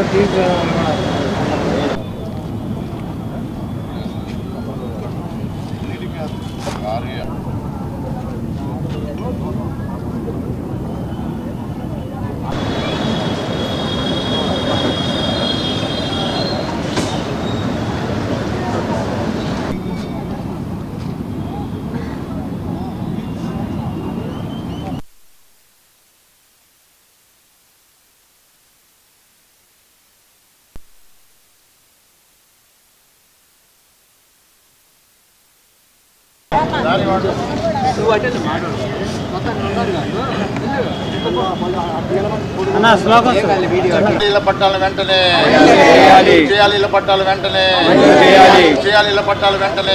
Obrigado. పట్టాలు వెంటనే. చేయాలి. ఇళ్ళ పట్టాలు వెంటనే. చేయాలి. ఇళ్ళ పట్టాలు వెంటనే.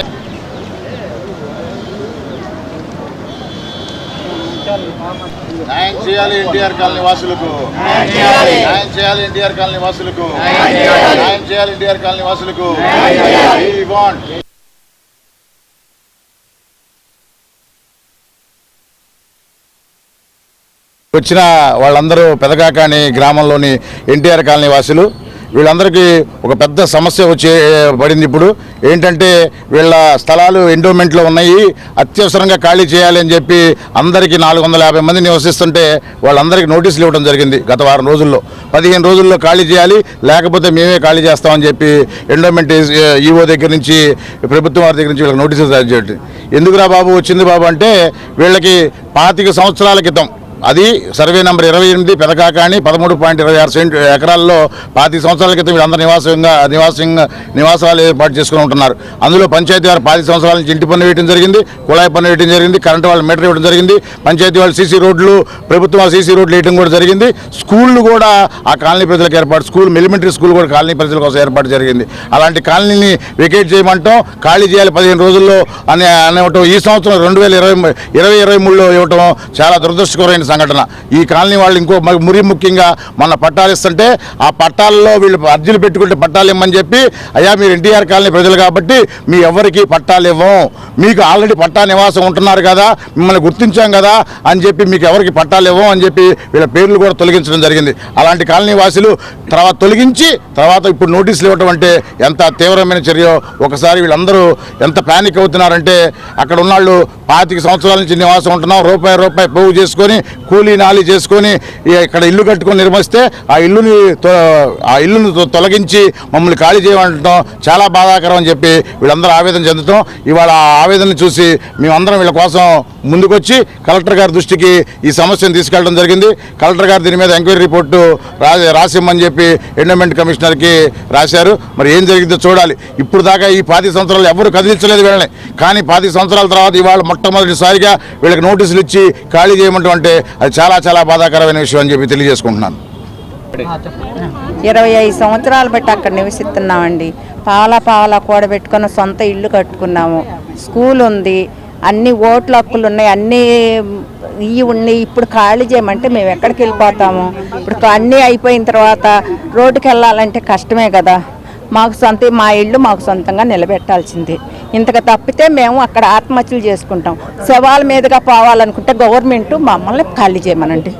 న్యాయం చేయాలి ఎన్టీఆర్ కాలనీ వాసులకు. న్యాయం చేయాలి. ఎన్టీఆర్ కాలనీ వాసులకు. న్యాయం చేయాలి. ఎన్టీఆర్ కాలనీ వాసులకు. వచ్చిన వాళ్ళందరూ పెదకాకాని గ్రామంలోని ఎన్టీఆర్ కాలనీ వాసులు. వీళ్ళందరికీ ఒక పెద్ద సమస్య వచ్చే పడింది ఇప్పుడు. ఏంటంటే వీళ్ళ స్థలాలు ఎండోమెంట్లో ఉన్నాయి. అత్యవసరంగా ఖాళీ చేయాలి అని చెప్పి అందరికీ నాలుగు వందల యాభై మంది నివసిస్తుంటే వాళ్ళందరికీ నోటీసులు ఇవ్వడం జరిగింది గత వారం రోజుల్లో. పదిహేను రోజుల్లో ఖాళీ చేయాలి లేకపోతే మేమే ఖాళీ చేస్తామని చెప్పి ఎండోమెంట్ ఈఓ దగ్గర నుంచి ప్రభుత్వం వారి దగ్గర నుంచి వీళ్ళకి నోటీసులు జారీ చేయడం ఎందుకురా బాబు వచ్చింది బాబు అంటే వీళ్ళకి పాతిక సంవత్సరాల క్రితం అది సర్వే నెంబర్ ఇరవై ఎనిమిది పెదకాకాణి పదమూడు పాయింట్ ఇరవై ఆరు సెంట్ ఎకరాల్లో పాతి సంవత్సరాల క్రితం వీళ్ళందరూ నివాసంగా నివాసంగా నివాసాలు ఏర్పాటు చేసుకుని ఉంటున్నారు. అందులో పంచాయతీ వారు పాతి సంవత్సరాల నుంచి ఇంటి పన్ను వేయడం జరిగింది కుళాయి పన్ను వేయడం జరిగింది కరెంటు వాళ్ళు మీటర్ ఇవ్వడం జరిగింది పంచాయతీ వాళ్ళు సీసీ రోడ్లు ప్రభుత్వం వాళ్ళు సీసీ రోడ్లు వేయడం కూడా జరిగింది. స్కూళ్ళు కూడా ఆ కాలనీ ప్రజలకు ఏర్పాటు స్కూల్ ఎలిమెంటరీ స్కూల్ కూడా కాలనీ ప్రజల కోసం ఏర్పాటు జరిగింది. అలాంటి కాలనీని వెకేట్ చేయమంటాం ఖాళీ చేయాలి పదిహేను రోజుల్లో అని అనేవటం ఈ సంవత్సరం రెండు వేల ఇరవై ఇరవై ఇరవై మూడులో ఇవ్వటం చాలా దురదృష్టకరమైన సంఘటన. ఈ కాలనీ వాళ్ళు ఇంకో మ- మురి ముఖ్యంగా మన పట్టాలు ఇస్తుంటే ఆ పట్టాలలో వీళ్ళు అర్జీలు పెట్టుకుంటే పట్టాలు ఇమ్మని చెప్పి అయ్యా మీరు ఎన్టీఆర్ కాలనీ ప్రజలు కాబట్టి మీ ఎవరికి పట్టాలు ఇవ్వం? మీకు ఆల్రెడీ పట్టా నివాసం ఉంటున్నారు కదా మిమ్మల్ని గుర్తించాం కదా అని చెప్పి మీకు ఎవరికి పట్టాలు ఇవ్వం? అని చెప్పి వీళ్ళ పేర్లు కూడా తొలగించడం జరిగింది. అలాంటి కాలనీ వాసులు తర్వాత తొలగించి తర్వాత ఇప్పుడు నోటీసులు ఇవ్వటం అంటే ఎంత తీవ్రమైన చర్య ఒకసారి వీళ్ళందరూ ఎంత ప్యానిక్ అవుతున్నారంటే అక్కడ ఉన్నాళ్ళు పాతిక సంవత్సరాల నుంచి నివాసం ఉంటున్నాం రూపాయి రూపాయి పోగు చేసుకొని కూలీ నాలి చేసుకొని ఇక్కడ ఇల్లు కట్టుకొని నిర్మిస్తే ఆ ఇల్లుని తొ- ఆ ఇల్లును తొ- తొలగించి మమ్మల్ని ఖాళీ చేయమంటాం చాలా బాధాకరం అని చెప్పి వీళ్ళందరూ ఆవేదన చెందుతాం. ఇవాళ ఆ ఆవేదన చూసి మేమందరం వీళ్ళ కోసం ముందుకొచ్చి కలెక్టర్ గారి దృష్టికి ఈ సమస్యను తీసుకెళ్ళడం జరిగింది. కలెక్టర్ గారు దీని మీద ఎంక్వైరీ రిపోర్టు రాసిమ్మని చెప్పి ఎండోమెంట్ కమిషనర్కి రాశారు. మరి ఏం జరిగిందో చూడాలి. ఇప్పుడు దాకా ఈ పాతి సంవత్సరాలు ఎవరు కదిలించలేదు వీళ్ళని. కానీ పాతి సంవత్సరాల తర్వాత ఇవాళ మొట్టమొదటిసారిగా వీళ్ళకి నోటీసులు ఇచ్చి ఖాళీ చేయమంటాం అంటే అది చాలా చాలా బాధాకరమైన విషయం అని చెప్పి తెలియజేసుకుంటున్నాను. ఇరవై ఐదు సంవత్సరాలు బట్టి అక్కడ నివసిస్తున్నామండి. పాల పాల కూడబెట్టుకుని సొంత ఇల్లు కట్టుకున్నాము. స్కూల్ ఉంది అన్ని ఓట్ల హక్కులు ఉన్నాయి అన్నీ ఇవి ఉన్నాయి. ఇప్పుడు ఖాళీ చేయమంటే మేము ఎక్కడికి వెళ్ళిపోతాము? ఇప్పుడు అన్నీ అయిపోయిన తర్వాత రోడ్డుకి వెళ్ళాలంటే కష్టమే కదా. మాకు సొంత మా ఇల్లు మాకు సొంతంగా నిలబెట్టాల్సింది. ఇంతకు తప్పితే మేము అక్కడ ఆత్మహత్యలు చేసుకుంటాం. శవాల మీదుగా పోవాలనుకుంటే గవర్నమెంట్ మమ్మల్ని ఖాళీ చేయమనండి.